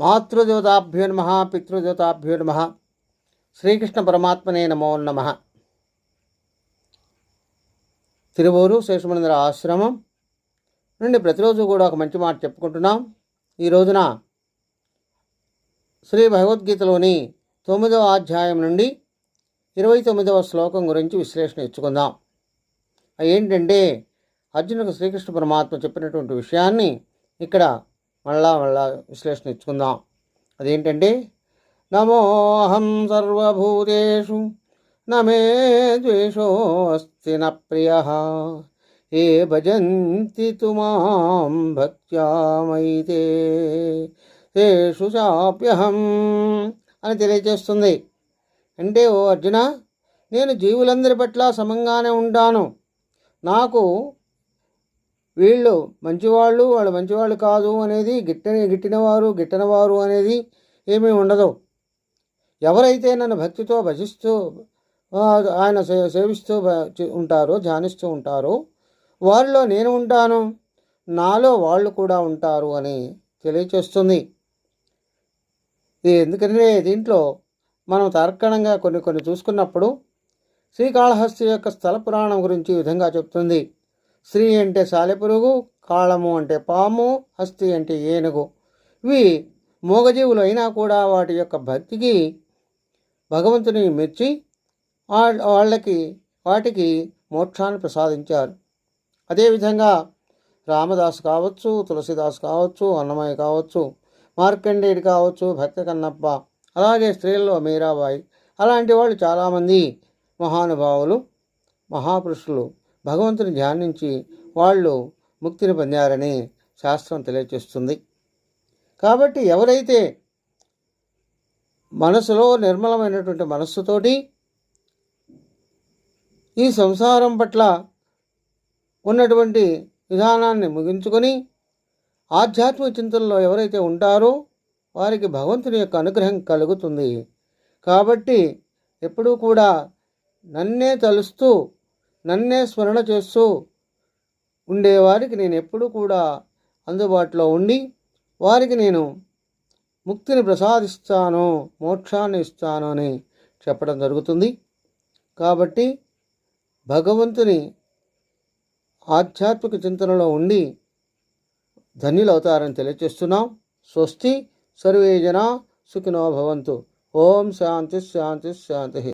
మాతృదేవతాభ్యో నమ పితృదేవతాభ్యో నమ. శ్రీకృష్ణ పరమాత్మనే నమో నమ. తిరువూరు శేషమనందర ఆశ్రమం. నుండి ప్రతిరోజు కూడా ఒక మంచి మాట చెప్పుకుంటున్నాం. ఈ రోజున శ్రీ భగవద్గీతలోని తొమ్మిదవ అధ్యాయం నుండి ఇరవై తొమ్మిదవ శ్లోకం గురించి విశ్లేషణ ఇచ్చుకుందాం. ఏంటంటే అర్జునుకు శ్రీకృష్ణ పరమాత్మ చెప్పినటువంటి విషయాన్ని ఇక్కడ మళ్ళా మళ్ళా విశ్లేషణ ఇచ్చుకుందాం. అదేంటంటే నమోహం సర్వభూతేషు నమే ద్వేషోస్తి న ప్రియ ఏ భజంతి తుమాం భక్త్యామైతే తేషు చాప్యహం అని తెలియజేస్తుంది. అంటే ఓ అర్జున నేను జీవులందరి పట్ల సమంగానే ఉంటాను. నాకు వీళ్ళు మంచివాళ్ళు వాళ్ళు మంచివాళ్ళు కాదు అనేది గిట్టని గిట్టినవారు గిట్టనవారు అనేది ఏమీ ఉండదు. ఎవరైతే నన్ను భక్తితో భజిస్తూ ఆయన సే- సేవిస్తూ ఉంటారో ధ్యానిస్తూ ఉంటారో వారిలో నేను ఉంటాను నాలో వాళ్ళు కూడా ఉంటారు అని తెలియచేస్తుంది. ఇది ఎందుకంటే దీంట్లో మనం తర్కణంగా కొన్ని కొన్ని చూసుకున్నప్పుడు శ్రీకాళహస్తి యొక్క స్థల పురాణం గురించి ఈ విధంగా చెప్తుంది. శ్రీ అంటే సాలెపురుగు కాళము అంటే పాము హస్తి అంటే ఏనుగు. ఇవి మూగజీవులు అయినా కూడా వాటి యొక్క భక్తికి భగవంతుని మెచ్చి వా- వాళ్ళకి వాటికి మోక్షాన్ని ప్రసాదించారు. అదేవిధంగా రామదాస్ కావచ్చు తులసిదాస్ కావచ్చు అన్నమయ్య కావచ్చు మార్కండేయుడు కావచ్చు భక్త కన్నప్ప అలాగే స్త్రీల్లో మీరాబాయి అలాంటి వాళ్ళు చాలామంది మహానుభావులు మహాపురుషులు భగవంతుని ధ్యానించి వాళ్ళు ముక్తిని పొందారని శాస్త్రం తెలియజేస్తుంది కాబట్టి ఎవరైతే మనసులో నిర్మలమైనటువంటి మనస్సుతోటి ఈ సంసారం పట్ల ఉన్నటువంటి విధానాన్ని ముగించుకొని ఆధ్యాత్మిక చింతనలో ఎవరైతే ఉంటారో వారికి భగవంతుని యొక్క అనుగ్రహం కలుగుతుంది. కాబట్టి ఎప్పుడూ కూడా నన్నే తలుస్తూ నన్నే స్మరణ చేస్తూ ఉండేవారికి నేను ఎప్పుడూ కూడా అందుబాటులో ఉండి వారికి నేను ముక్తిని ప్రసాదిస్తాను మోక్షాన్ని ఇస్తాను అని చెప్పడం జరుగుతుంది. కాబట్టి భగవంతుని ఆధ్యాత్మిక చింతనలో ఉండి ధన్యులవుతారని తెలియచేస్తున్నాం. స్వస్తి సర్వే జనా సుఖినో భవంతు. ఓం శాంతి శాంతి శాంతి.